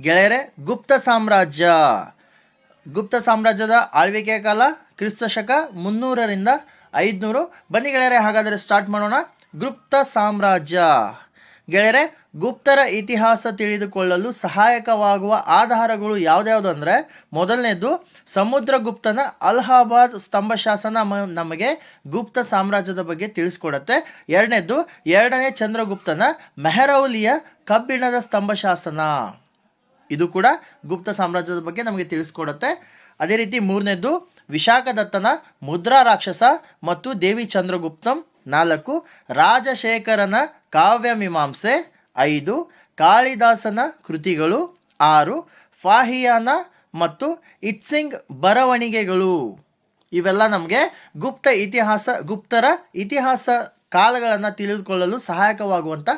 ಗೆಳೆಯರೆ, ಗುಪ್ತ ಸಾಮ್ರಾಜ್ಯ. ಗುಪ್ತ ಸಾಮ್ರಾಜ್ಯದ ಆಳ್ವಿಕೆಯ ಕಾಲ ಕ್ರಿಸ್ತ ಶಕ ಮುನ್ನೂರರಿಂದ ಐದುನೂರು. ಬನ್ನಿ ಗೆಳೆಯರೆ, ಹಾಗಾದರೆ ಸ್ಟಾರ್ಟ್ ಮಾಡೋಣ. ಗುಪ್ತ ಸಾಮ್ರಾಜ್ಯ. ಗೆಳೆಯರೆ, ಗುಪ್ತರ ಇತಿಹಾಸ ತಿಳಿದುಕೊಳ್ಳಲು ಸಹಾಯಕವಾಗುವ ಆಧಾರಗಳು ಯಾವ್ದ್ಯಾವುದು ಅಂದರೆ ಮೊದಲನೇದು ಸಮುದ್ರಗುಪ್ತನ ಅಲಹಾಬಾದ್ ಸ್ತಂಭ ಶಾಸನ ನಮಗೆ ಗುಪ್ತ ಸಾಮ್ರಾಜ್ಯದ ಬಗ್ಗೆ ತಿಳಿಸ್ಕೊಡತ್ತೆ. ಎರಡನೇದು ಎರಡನೇ ಚಂದ್ರಗುಪ್ತನ ಮೆಹರೌಲಿಯ ಕಬ್ಬಿಣದ ಸ್ತಂಭ ಶಾಸನ. ಇದು ಕೂಡ ಗುಪ್ತ ಸಾಮ್ರಾಜ್ಯದ ಬಗ್ಗೆ ನಮಗೆ ತಿಳಿಸ್ಕೊಡುತ್ತೆ. ಅದೇ ರೀತಿ ಮೂರನೇದು ವಿಶಾಖದತ್ತನ ಮುದ್ರಾ ರಾಕ್ಷಸ ಮತ್ತು ದೇವಿ ಚಂದ್ರಗುಪ್ತಂ ನಾಲ್ಕು ರಾಜಶೇಖರನ ಕಾವ್ಯ ಮೀಮಾಂಸೆ ಐದು ಕಾಳಿದಾಸನ ಕೃತಿಗಳು ಆರು ಫಾಹಿಯಾನ ಮತ್ತು ಇತ್ಸಿಂಗ್ ಬರವಣಿಗೆಗಳು. ಇವೆಲ್ಲ ನಮಗೆ ಗುಪ್ತ ಇತಿಹಾಸ, ಗುಪ್ತರ ಇತಿಹಾಸ ಕಾಲಗಳನ್ನು ತಿಳಿದುಕೊಳ್ಳಲು ಸಹಾಯಕವಾಗುವಂಥ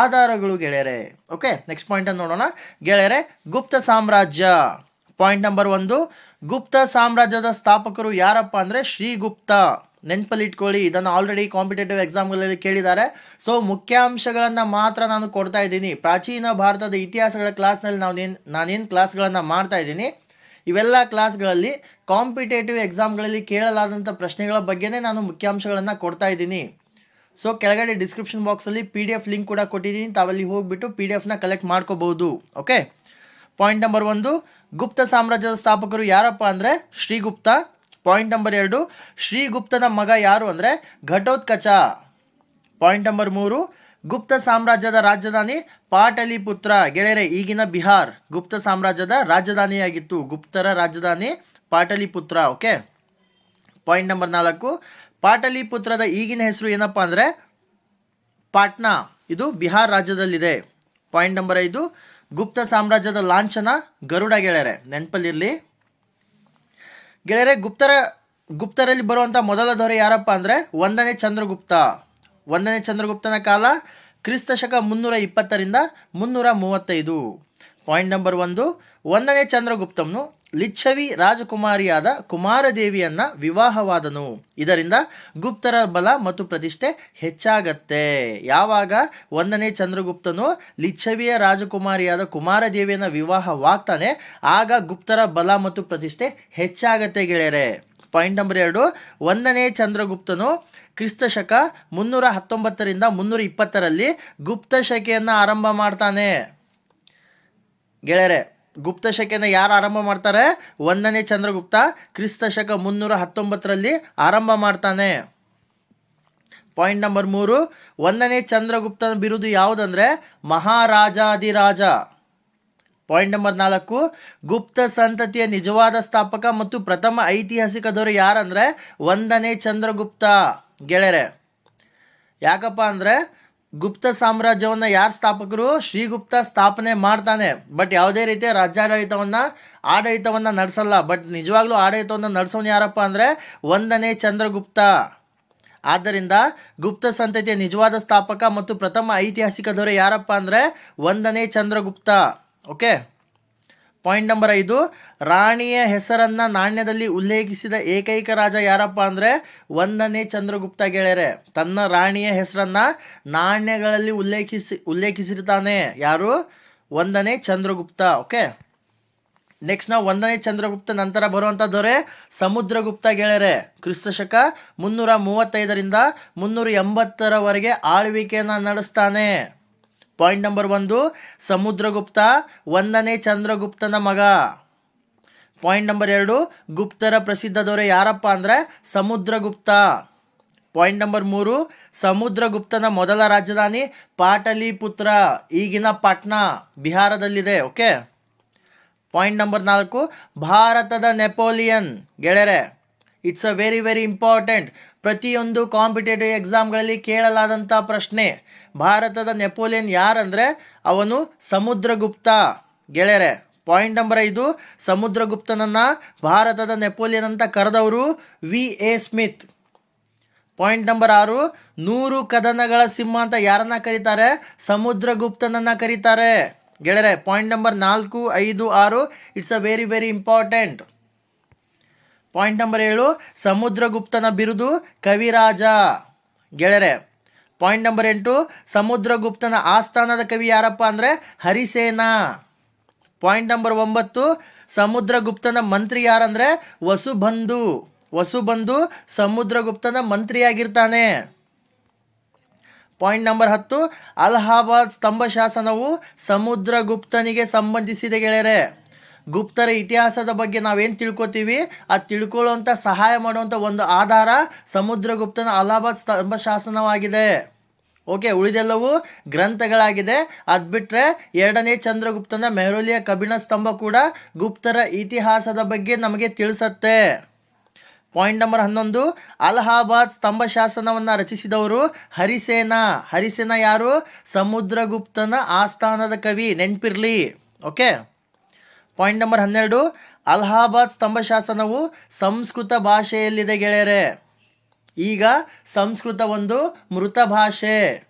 ಆಧಾರಗಳು ಗೆಳೆಯರೆ. ಓಕೆ ನೆಕ್ಸ್ಟ್ ಪಾಯಿಂಟನ್ನು ನೋಡೋಣ. ಗೆಳೆಯರೆ, ಗುಪ್ತ ಸಾಮ್ರಾಜ್ಯ. ಪಾಯಿಂಟ್ ನಂಬರ್ ಒಂದು, ಗುಪ್ತ ಸಾಮ್ರಾಜ್ಯದ ಸ್ಥಾಪಕರು ಯಾರಪ್ಪ ಅಂದರೆ ಶ್ರೀಗುಪ್ತ. ನೆನ್ಪಲ್ಲಿ ಇಟ್ಕೊಳ್ಳಿ, ಇದನ್ನು ಆಲ್ರೆಡಿ ಕಾಂಪಿಟೇಟಿವ್ ಎಕ್ಸಾಮ್ಗಳಲ್ಲಿ ಕೇಳಿದ್ದಾರೆ. ಸೊ ಮುಖ್ಯಾಂಶಗಳನ್ನು ಮಾತ್ರ ನಾನು ಕೊಡ್ತಾ ಇದ್ದೀನಿ. ಪ್ರಾಚೀನ ಭಾರತದ ಇತಿಹಾಸಗಳ ಕ್ಲಾಸ್ನಲ್ಲಿ ಏನು ನಾನೇನು ಕ್ಲಾಸ್ಗಳನ್ನು ಮಾಡ್ತಾ ಇದ್ದೀನಿ? ಇವೆಲ್ಲ ಕ್ಲಾಸ್ಗಳಲ್ಲಿ ಕಾಂಪಿಟೇಟಿವ್ ಎಕ್ಸಾಮ್ಗಳಲ್ಲಿ ಕೇಳಲಾದಂಥ ಪ್ರಶ್ನೆಗಳ ಬಗ್ಗೆನೇ ನಾನು ಮುಖ್ಯಾಂಶಗಳನ್ನು ಕೊಡ್ತಾ ಇದ್ದೀನಿ. ಸೊ ಕೆಳಗಡೆ ಡಿಸ್ಕ್ರಿಪ್ಷನ್ ಬಾಕ್ಸಲ್ಲಿ ಪಿ ಡಿ ಎಫ್ ಲಿಂಕ್ ಕೂಡ ಕೊಟ್ಟಿದ್ದೀನಿ. ತಾವಲ್ಲಿ ಹೋಗ್ಬಿಟ್ಟು ಪಿ ಡಿ ಎಫ್ನ ಕಲೆಕ್ಟ್ ಮಾಡ್ಕೋಬಹುದು. ಓಕೆ ಪಾಯಿಂಟ್ ನಂಬರ್ ಒಂದು, ಗುಪ್ತ ಸಾಮ್ರಾಜ್ಯದ ಸ್ಥಾಪಕರು ಯಾರಪ್ಪ ಅಂದರೆ? ಶ್ರೀಗುಪ್ತ. ಪಾಯಿಂಟ್ ನಂಬರ್ ಎರಡು, ಶ್ರೀಗುಪ್ತನ ಮಗ ಯಾರು ಅಂದರೆ? ಘಟೋತ್ಕಚ. ಪಾಯಿಂಟ್ ನಂಬರ್ ಮೂರು, ಗುಪ್ತ ಸಾಮ್ರಾಜ್ಯದ ರಾಜಧಾನಿ ಪಾಟಲಿಪುತ್ರ. ಗೆಳೆಯರೆ, ಈಗಿನ ಬಿಹಾರ್ ಗುಪ್ತ ಸಾಮ್ರಾಜ್ಯದ ರಾಜಧಾನಿಯಾಗಿತ್ತು. ಗುಪ್ತರ ರಾಜಧಾನಿ ಪಾಟಲಿಪುತ್ರ. ಓಕೆ ಪಾಯಿಂಟ್ ನಂಬರ್ ನಾಲ್ಕು ಪಾಟಲಿಪುತ್ರದ ಈಗಿನ ಹೆಸರು ಏನಪ್ಪ ಅಂದರೆ ಪಾಟ್ನಾ. ಇದು ಬಿಹಾರ್ ರಾಜ್ಯದಲ್ಲಿದೆ. ಪಾಯಿಂಟ್ ನಂಬರ್ ಐದು, ಗುಪ್ತ ಸಾಮ್ರಾಜ್ಯದ ಲಾಂಛನ ಗರುಡ ಗೆಳೆಯರೆ. ನೆನಪಲ್ಲಿರಲಿ. ಗೆಳೆಯರೆ, ಗುಪ್ತರ, ಗುಪ್ತರಲ್ಲಿ ಬರುವಂಥ ಮೊದಲ ದೊರೆ ಯಾರಪ್ಪ ಅಂದರೆ ಒಂದನೇ ಚಂದ್ರಗುಪ್ತ. ಒಂದನೇ ಚಂದ್ರಗುಪ್ತನ ಕಾಲ ಕ್ರಿಸ್ತ ಶಕ ಮುನ್ನೂರ ಇಪ್ಪತ್ತರಿಂದ ಮುನ್ನೂರ ಮೂವತ್ತೈದು. ಪಾಯಿಂಟ್ ನಂಬರ್ ಒಂದು, ಒಂದನೇ ಚಂದ್ರಗುಪ್ತನು ಲಿಚ್ಛವಿ ರಾಜಕುಮಾರಿಯಾದ ಕುಮಾರದೇವಿಯನ್ನ ವಿವಾಹವಾದನು. ಇದರಿಂದ ಗುಪ್ತರ ಬಲ ಮತ್ತು ಪ್ರತಿಷ್ಠೆ ಹೆಚ್ಚಾಗತ್ತೆ. ಯಾವಾಗ? ಒಂದನೇ ಚಂದ್ರಗುಪ್ತನು ಲಿಚ್ಛವಿಯ ರಾಜಕುಮಾರಿಯಾದ ಕುಮಾರದೇವಿಯನ್ನ ವಿವಾಹವಾಗ್ತಾನೆ. ಆಗ ಗುಪ್ತರ ಬಲ ಮತ್ತು ಪ್ರತಿಷ್ಠೆ ಹೆಚ್ಚಾಗತ್ತೆ ಗೆಳೆಯರೆ. ಪಾಯಿಂಟ್ ನಂಬರ್ ಎರಡು, ಒಂದನೇ ಚಂದ್ರಗುಪ್ತನು ಕ್ರಿಸ್ತ ಶಕ ಮುನ್ನೂರ ಹತ್ತೊಂಬತ್ತರಿಂದ ಮುನ್ನೂರ ಇಪ್ಪತ್ತರಲ್ಲಿ ಗುಪ್ತ ಶಕೆಯನ್ನು ಆರಂಭ ಮಾಡ್ತಾನೆ. ಗೆಳೆಯರೆ ಗುಪ್ತ ಶಕೆಯನ್ನು ಯಾರು ಆರಂಭ ಮಾಡ್ತಾರೆ? ಒಂದನೇ ಚಂದ್ರಗುಪ್ತ ಕ್ರಿಸ್ತ ಶಕ ಮುನ್ನೂರ ಹತ್ತೊಂಬತ್ತರಲ್ಲಿ ಆರಂಭ ಮಾಡ್ತಾನೆ. ಪಾಯಿಂಟ್ ನಂಬರ್ ಮೂರು, ಒಂದನೇ ಚಂದ್ರಗುಪ್ತನ ಬಿರುದು ಯಾವುದಂದ್ರೆ ಮಹಾರಾಜಾದಿರಾಜ ಪಾಯಿಂಟ್ ನಂಬರ್ ನಾಲ್ಕು, ಗುಪ್ತ ಸಂತತಿಯ ನಿಜವಾದ ಸ್ಥಾಪಕ ಮತ್ತು ಪ್ರಥಮ ಐತಿಹಾಸಿಕ ದೊರೆ ಯಾರಂದ್ರೆ ಒಂದನೇ ಚಂದ್ರಗುಪ್ತ. ಗೆಳೆಯರೆ, ಯಾಕಪ್ಪ ಅಂದರೆ ಗುಪ್ತ ಸಾಮ್ರಾಜ್ಯವನ್ನು ಯಾರು ಸ್ಥಾಪಕರು? ಶ್ರೀಗುಪ್ತ ಸ್ಥಾಪನೆ ಮಾಡ್ತಾನೆ. ಬಟ್ ಯಾವುದೇ ರೀತಿಯ ರಾಜ್ಯಾಡಳಿತವನ್ನು, ಆಡಳಿತವನ್ನು ನಡೆಸಲ್ಲ. ಬಟ್ ನಿಜವಾಗ್ಲೂ ಆಡಳಿತವನ್ನು ನಡೆಸೋನು ಯಾರಪ್ಪ ಅಂದರೆ ಒಂದನೇ ಚಂದ್ರಗುಪ್ತ. ಆದ್ದರಿಂದ ಗುಪ್ತ ಸಂತತಿಯ ನಿಜವಾದ ಸ್ಥಾಪಕ ಮತ್ತು ಪ್ರಥಮ ಐತಿಹಾಸಿಕ ದೊರೆ ಯಾರಪ್ಪ ಅಂದರೆ ಒಂದನೇ ಚಂದ್ರಗುಪ್ತ. ಓಕೆ? ಪಾಯಿಂಟ್ ನಂಬರ್ ಐದು, ರಾಣಿಯ ಹೆಸರನ್ನ ನಾಣ್ಯದಲ್ಲಿ ಉಲ್ಲೇಖಿಸಿದ ಏಕೈಕ ರಾಜ ಯಾರಪ್ಪ ಅಂದರೆ ಒಂದನೇ ಚಂದ್ರಗುಪ್ತ ಗೆಳೆಯರೆ. ತನ್ನ ರಾಣಿಯ ಹೆಸರನ್ನ ನಾಣ್ಯಗಳಲ್ಲಿ ಉಲ್ಲೇಖಿಸಿ, ಉಲ್ಲೇಖಿಸಿರ್ತಾನೆ. ಯಾರು? ಒಂದನೇ ಚಂದ್ರಗುಪ್ತ. ಓಕೆ? ನೆಕ್ಸ್ಟ್ ನಾವು ಒಂದನೇ ಚಂದ್ರಗುಪ್ತ, ನಂತರ ಬರುವಂತ ದೊರೆ ಸಮುದ್ರಗುಪ್ತ ಗೆಳೆಯರೆ. ಕ್ರಿಸ್ತ ಶಕ ಮುನ್ನೂರ ಮೂವತ್ತೈದರಿಂದ ಮುನ್ನೂರ ಎಂಬತ್ತರವರೆಗೆ ಆಳ್ವಿಕೆಯನ್ನು ನಡೆಸ್ತಾನೆ. ಪಾಯಿಂಟ್ ನಂಬರ್ ಒಂದು, ಸಮುದ್ರಗುಪ್ತ, ಒಂದನೇ ಚಂದ್ರಗುಪ್ತನ ಮಗ. ಪಾಯಿಂಟ್ ನಂಬರ್ ಎರಡು, ಗುಪ್ತರ ಪ್ರಸಿದ್ಧ ದೊರೆ ಯಾರಪ್ಪ ಅಂದರೆ ಸಮುದ್ರಗುಪ್ತ. ಪಾಯಿಂಟ್ ನಂಬರ್ ಮೂರು, ಸಮುದ್ರಗುಪ್ತನ ಮೊದಲ ರಾಜಧಾನಿ ಪಾಟಲಿಪುತ್ರ, ಈಗಿನ ಪಾಟ್ನಾ, ಬಿಹಾರದಲ್ಲಿದೆ, ಓಕೆ? ಪಾಯಿಂಟ್ ನಂಬರ್ ನಾಲ್ಕು, ಭಾರತದ ನೆಪೋಲಿಯನ್, ಗೆಳೆಯರೆ. It's a very very important ಪ್ರತಿಯೊಂದು ಕಾಂಪಿಟೇಟಿವ್ ಎಕ್ಸಾಮ್ಗಳಲ್ಲಿ ಕೇಳಲಾದಂಥ ಪ್ರಶ್ನೆ. ಭಾರತದ ನೆಪೋಲಿಯನ್ ಯಾರಂದರೆ? ಅವನು ಸಮುದ್ರಗುಪ್ತ. ಗೆಳೆಯರೆ ಪಾಯಿಂಟ್ ನಂಬರ್ ಐದು, ಸಮುದ್ರಗುಪ್ತನನ್ನ ಭಾರತದ ನೆಪೋಲಿಯನ್ ಅಂತ ಕರೆದವರು V A Smith point number ಆರು, ನೂರು ಕದನಗಳ ಸಿಂಹ ಅಂತ ಯಾರನ್ನ ಕರೀತಾರೆ? ಸಮುದ್ರಗುಪ್ತನನ್ನ ಕರೀತಾರೆ. ಗೆಳೆಯರೆ ಪಾಯಿಂಟ್ ನಂಬರ್ ನಾಲ್ಕು, ಐದು, ಆರು it's a very very important point number ಏಳು, ಸಮುದ್ರಗುಪ್ತನ ಬಿರುದು ಕವಿರಾಜ. ಗೆಳೆರೆ ಪಾಯಿಂಟ್ ನಂಬರ್ ಎಂಟು, ಸಮುದ್ರಗುಪ್ತನ ಆಸ್ಥಾನದ ಕವಿ ಯಾರಪ್ಪ ಅಂದರೆ ಹರಿಸೇನಾ. ಪಾಯಿಂಟ್ ನಂಬರ್ ಒಂಬತ್ತು, ಸಮುದ್ರಗುಪ್ತನ ಮಂತ್ರಿ ಯಾರಂದರೆ ವಸುಬಂಧು. ವಸುಬಂಧು ಸಮುದ್ರಗುಪ್ತನ ಮಂತ್ರಿಯಾಗಿರ್ತಾನೆ. ಪಾಯಿಂಟ್ ನಂಬರ್ ಹತ್ತು, ಅಲಹಾಬಾದ್ ಸ್ತಂಭ ಶಾಸನವು ಸಮುದ್ರಗುಪ್ತನಿಗೆ ಸಂಬಂಧಿಸಿದೆ ಗೆಳೆಯರೆ. ಗುಪ್ತರ ಇತಿಹಾಸದ ಬಗ್ಗೆ ನಾವೇನು ತಿಳ್ಕೊತೀವಿ? ಅದು ತಿಳ್ಕೊಳ್ಳುವಂಥ ಸಹಾಯ ಮಾಡುವಂಥ ಒಂದು ಆಧಾರ ಸಮುದ್ರಗುಪ್ತನ ಅಲಹಾಬಾದ್ ಸ್ತಂಭ ಶಾಸನವಾಗಿದೆ. ಓಕೆ, ಉಳಿದೆಲ್ಲವೂ ಗ್ರಂಥಗಳಾಗಿದೆ. ಅದು ಬಿಟ್ಟರೆ ಎರಡನೇ ಚಂದ್ರಗುಪ್ತನ ಮೆಹರೋಲಿಯ ಕಬ್ಬಿಣ ಸ್ತಂಭ ಕೂಡ ಗುಪ್ತರ ಇತಿಹಾಸದ ಬಗ್ಗೆ ನಮಗೆ ತಿಳಿಸತ್ತೆ. ಪಾಯಿಂಟ್ ನಂಬರ್ ಹನ್ನೊಂದು ಅಲಹಾಬಾದ್ ಸ್ತಂಭ ಶಾಸನವನ್ನು ರಚಿಸಿದವರು ಹರಿಸೇನ. ಹರಿಸೇನ ಯಾರು? ಸಮುದ್ರಗುಪ್ತನ ಆಸ್ಥಾನದ ಕವಿ ನೆನ್ಪಿರ್ಲಿ. ಓಕೆ? ಪಾಯಿಂಟ್ ನಂಬರ್ ಹನ್ನೆರಡು, ಅಲಹಾಬಾದ್ ಸ್ತಂಭ ಶಾಸನವು ಸಂಸ್ಕೃತ ಭಾಷೆಯಲ್ಲಿದೆ ಗೆಳೆಯರೆ. ಈಗ ಸಂಸ್ಕೃತ ಒಂದು ಮೃತ ಭಾಷೆ.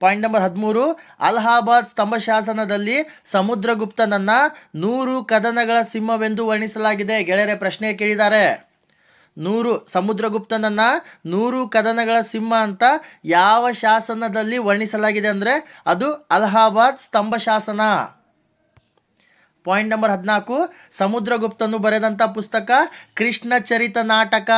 ಪಾಯಿಂಟ್ ನಂಬರ್ ಹದಿಮೂರು, ಅಲಹಾಬಾದ್ ಸ್ತಂಭ ಶಾಸನದಲ್ಲಿ ಸಮುದ್ರಗುಪ್ತನನ್ನ ನೂರು ಕದನಗಳ ಸಿಂಹವೆಂದು ವರ್ಣಿಸಲಾಗಿದೆ ಗೆಳೆಯರೆ ಪ್ರಶ್ನೆ ಕೇಳಿದ್ದಾರೆ. ನೂರು ಸಮುದ್ರಗುಪ್ತನನ್ನ ನೂರು ಕದನಗಳ ಸಿಂಹ ಅಂತ ಯಾವ ಶಾಸನದಲ್ಲಿ ವರ್ಣಿಸಲಾಗಿದೆ ಅಂದರೆ ಅದು ಅಲಹಾಬಾದ್ ಸ್ತಂಭ ಶಾಸನ ಪಾಯಿಂಟ್ ನಂಬರ್ ಹದಿನಾಲ್ಕು, ಸಮುದ್ರಗುಪ್ತನು ಬರೆದಂಥ ಪುಸ್ತಕ, ಕೃಷ್ಣ ಚರಿತ ನಾಟಕ.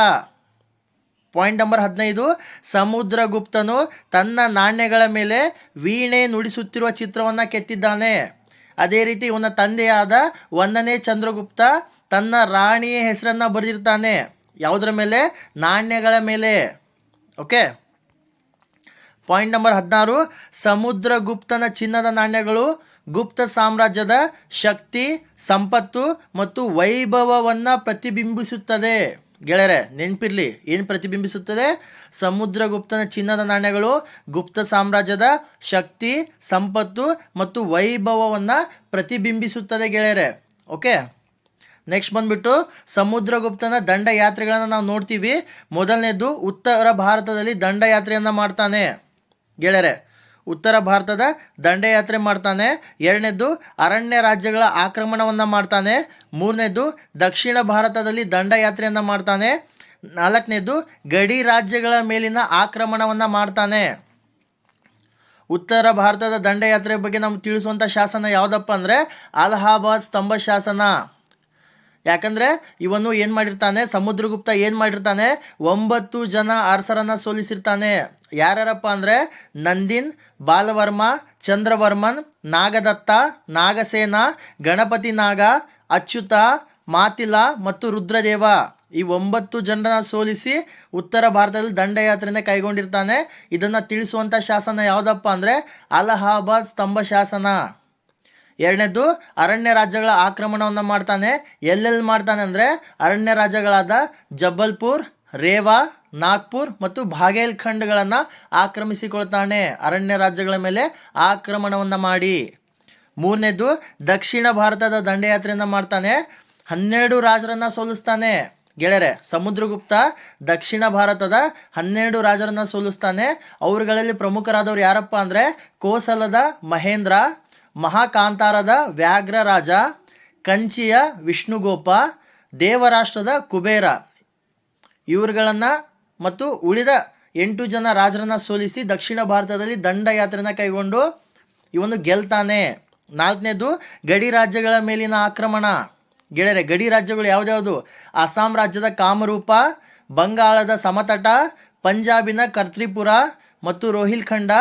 ಪಾಯಿಂಟ್ ನಂಬರ್ ಹದಿನೈದು, ಸಮುದ್ರಗುಪ್ತನು ತನ್ನ ನಾಣ್ಯಗಳ ಮೇಲೆ ವೀಣೆ ನುಡಿಸುತ್ತಿರುವ ಚಿತ್ರವನ್ನು ಕೆತ್ತಿದ್ದಾನೆ. ಅದೇ ರೀತಿ ಇವನ ತಂದೆಯಾದ ಒಂದನೇ ಚಂದ್ರಗುಪ್ತ ತನ್ನ ರಾಣಿಯ ಹೆಸರನ್ನು ಬರೆದಿರ್ತಾನೆ. ಯಾವುದರ ಮೇಲೆ? ನಾಣ್ಯಗಳ ಮೇಲೆ. ಓಕೆ? ಪಾಯಿಂಟ್ ನಂಬರ್ ಹದಿನಾರು, ಸಮುದ್ರಗುಪ್ತನ ಚಿನ್ನದ ನಾಣ್ಯಗಳು ಗುಪ್ತ ಸಾಮ್ರಾಜ್ಯದ ಶಕ್ತಿ, ಸಂಪತ್ತು ಮತ್ತು ವೈಭವವನ್ನು ಪ್ರತಿಬಿಂಬಿಸುತ್ತದೆ. ಗೆಳೆಯರೆ, ನೆನಪಿರ್ಲಿ, ಏನು ಪ್ರತಿಬಿಂಬಿಸುತ್ತದೆ? ಸಮುದ್ರಗುಪ್ತನ ಚಿನ್ನದ ನಾಣ್ಯಗಳು, ಗುಪ್ತ ಸಾಮ್ರಾಜ್ಯದ ಶಕ್ತಿ, ಸಂಪತ್ತು ಮತ್ತು ವೈಭವವನ್ನು ಪ್ರತಿಬಿಂಬಿಸುತ್ತದೆ ಗೆಳೆಯರೆ. ಓಕೆ? ನೆಕ್ಸ್ಟ್ ಬಂದ್ಬಿಟ್ಟು ಸಮುದ್ರಗುಪ್ತನ ದಂಡಯಾತ್ರೆಗಳನ್ನು ನಾವು ನೋಡ್ತೀವಿ. ಮೊದಲನೇದು, ಉತ್ತರ ಭಾರತದಲ್ಲಿ ದಂಡಯಾತ್ರೆಯನ್ನು ಮಾಡ್ತಾನೆ. ಗೆಳೆಯರೆ ಉತ್ತರ ಭಾರತದ ದಂಡಯಾತ್ರೆ ಮಾಡ್ತಾನೆ ಎರಡನೇದು ಅರಣ್ಯ ರಾಜ್ಯಗಳ ಆಕ್ರಮಣವನ್ನು ಮಾಡ್ತಾನೆ ಮೂರನೇದು ದಕ್ಷಿಣ ಭಾರತದಲ್ಲಿ ದಂಡಯಾತ್ರೆಯನ್ನು ಮಾಡ್ತಾನೆ ನಾಲ್ಕನೇದು ಗಡಿ ರಾಜ್ಯಗಳ ಮೇಲಿನ ಆಕ್ರಮಣವನ್ನು ಮಾಡ್ತಾನೆ. ಉತ್ತರ ಭಾರತದ ದಂಡಯಾತ್ರೆ ಬಗ್ಗೆ ನಮ್ಗೆ ತಿಳಿಸುವಂಥ ಶಾಸನ ಯಾವುದಪ್ಪ ಅಂದರೆ ಅಲಹಾಬಾದ್ ಸ್ತಂಭ ಶಾಸನ. ಯಾಕಂದರೆ ಇವನು ಏನು ಮಾಡಿರ್ತಾನೆ? ಸಮುದ್ರಗುಪ್ತ ಏನು ಮಾಡಿರ್ತಾನೆ? ಒಂಬತ್ತು ಜನ ಅರಸರನ್ನ ಸೋಲಿಸಿರ್ತಾನೆ. ಯಾರ್ಯಾರಪ್ಪ ಅಂದರೆ? ನಂದಿನ್, ಬಾಲವರ್ಮ, ಚಂದ್ರವರ್ಮನ್, ನಾಗದತ್ತ, ನಾಗಸೇನ, ಗಣಪತಿ ನಾಗ, ಅಚ್ಯುತ, ಮಾತಿಲ ಮತ್ತು ರುದ್ರದೇವ. ಈ ಒಂಬತ್ತು ಜನರನ್ನ ಸೋಲಿಸಿ ಉತ್ತರ ಭಾರತದಲ್ಲಿ ದಂಡಯಾತ್ರೆಯನ್ನು ಕೈಗೊಂಡಿರ್ತಾನೆ. ಇದನ್ನು ತಿಳಿಸುವಂಥ ಶಾಸನ ಯಾವುದಪ್ಪ ಅಂದರೆ ಅಲಹಾಬಾದ್ ಸ್ತಂಭ ಶಾಸನ. ಎರಡನೇದು ಅರಣ್ಯ ರಾಜ್ಯಗಳ ಆಕ್ರಮಣವನ್ನು ಮಾಡ್ತಾನೆ. ಎಲ್ಲೆಲ್ಲಿ ಮಾಡ್ತಾನೆ ಅಂದರೆ ಅರಣ್ಯ ರಾಜ್ಯಗಳಾದ ಜಬ್ಬಲ್ಪುರ್ ರೇವಾ, ನಾಗ್ಪುರ್ ಮತ್ತು ಬಾಗೇಲ್ಖಂಡ್ಗಳನ್ನು ಆಕ್ರಮಿಸಿಕೊಳ್ತಾನೆ. ಅರಣ್ಯ ರಾಜ್ಯಗಳ ಮೇಲೆ ಆಕ್ರಮಣವನ್ನು ಮಾಡಿ. ಮೂರನೇದು ದಕ್ಷಿಣ ಭಾರತದ ದಂಡಯಾತ್ರೆಯನ್ನು ಮಾಡ್ತಾನೆ. ಹನ್ನೆರಡು ರಾಜರನ್ನು ಸೋಲಿಸ್ತಾನೆ. ಗೆಳೆಯರೆ, ಸಮುದ್ರಗುಪ್ತ ದಕ್ಷಿಣ ಭಾರತದ ಹನ್ನೆರಡು ರಾಜರನ್ನು ಸೋಲಿಸ್ತಾನೆ. ಅವರುಗಳಲ್ಲಿ ಪ್ರಮುಖರಾದವರು ಯಾರಪ್ಪ ಅಂದರೆ ಕೋಸಲದ ಮಹೇಂದ್ರ ಮಹಾಕಾಂತಾರದ ವ್ಯಾಘ್ರ ರಾಜ, ಕಂಚಿಯ ವಿಷ್ಣುಗೋಪ, ದೇವರಾಷ್ಟ್ರದ ಕುಬೇರ. ಇವರುಗಳನ್ನು ಮತ್ತು ಉಳಿದ ಎಂಟು ಜನ ರಾಜರನ್ನ ಸೋಲಿಸಿ ದಕ್ಷಿಣ ಭಾರತದಲ್ಲಿ ದಂಡಯಾತ್ರೆನ ಕೈಗೊಂಡು ಇವನು ಗೆಲ್ತಾನೆ. ನಾಲ್ಕನೇದು ಗಡಿ ರಾಜ್ಯಗಳ ಮೇಲಿನ ಆಕ್ರಮಣ. ಗೆಳೆಯರೆ, ಗಡಿ ರಾಜ್ಯಗಳು ಯಾವ್ದ್ಯಾವುದು? ಅಸ್ಸಾಂ ರಾಜ್ಯದ ಕಾಮರೂಪ, ಬಂಗಾಳದ ಸಮತಟ, ಪಂಜಾಬಿನ ಕರ್ತ್ರಿಪುರ ಮತ್ತು ರೋಹಿಲ್ಖಂಡ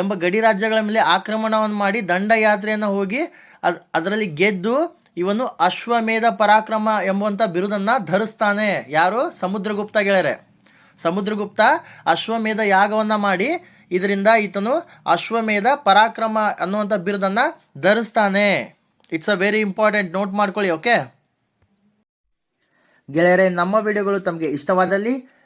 ಎಂಬ ಗಡಿ ರಾಜ್ಯಗಳ ಮೇಲೆ ಆಕ್ರಮಣವನ್ನು ಮಾಡಿ ದಂಡಯಾತ್ರೆಯನ್ನು ಹೋಗಿ ಅದ್, ಅದರಲ್ಲಿ ಗೆದ್ದು ಇವನು ಅಶ್ವಮೇಧ ಪರಾಕ್ರಮ ಎಂಬುವಂಥ ಬಿರುದನ್ನು ಧರಿಸ್ತಾನೆ. ಯಾರು? ಸಮುದ್ರಗುಪ್ತ ಗೆಳೆಯರೆ. ಸಮುದ್ರಗುಪ್ತ ಅಶ್ವಮೇಧ ಯಾಗವನ್ನು ಮಾಡಿ ಇದರಿಂದ ಈತನು ಅಶ್ವಮೇಧ ಪರಾಕ್ರಮ ಅನ್ನುವಂಥ ಬಿರುದನ್ನು ಧರಿಸ್ತಾನೆ. It's a very important note ಮಾಡ್ಕೊಳ್ಳಿ ಓಕೆ ಗೆಳೆಯರೆ, ನಮ್ಮ ವಿಡಿಯೋಗಳು ತಮಗೆ ಇಷ್ಟವಾದಲ್ಲಿ